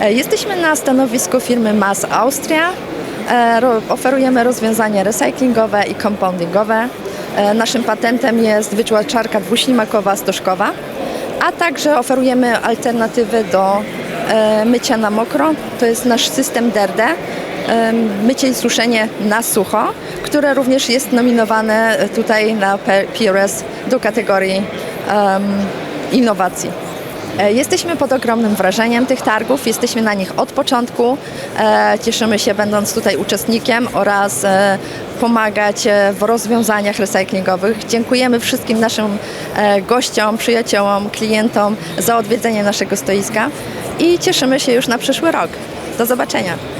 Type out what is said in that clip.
E, Jesteśmy na stanowisku firmy MAS Austria. E, Oferujemy rozwiązania recyklingowe i compoundingowe. E, Naszym patentem jest wyczuwaczarka dwuślimakowa stożkowa, a także oferujemy alternatywy do mycia na mokro. To jest nasz system DERDE, mycie i suszenie na sucho, które również jest nominowane tutaj na PRS do kategorii innowacji. E, Jesteśmy pod ogromnym wrażeniem tych targów, jesteśmy na nich od początku. E, Cieszymy się będąc tutaj uczestnikiem oraz e, pomagać w rozwiązaniach recyklingowych. Dziękujemy wszystkim naszym gościom, przyjaciołom, klientom za odwiedzenie naszego stoiska i cieszymy się już na przyszły rok. Do zobaczenia.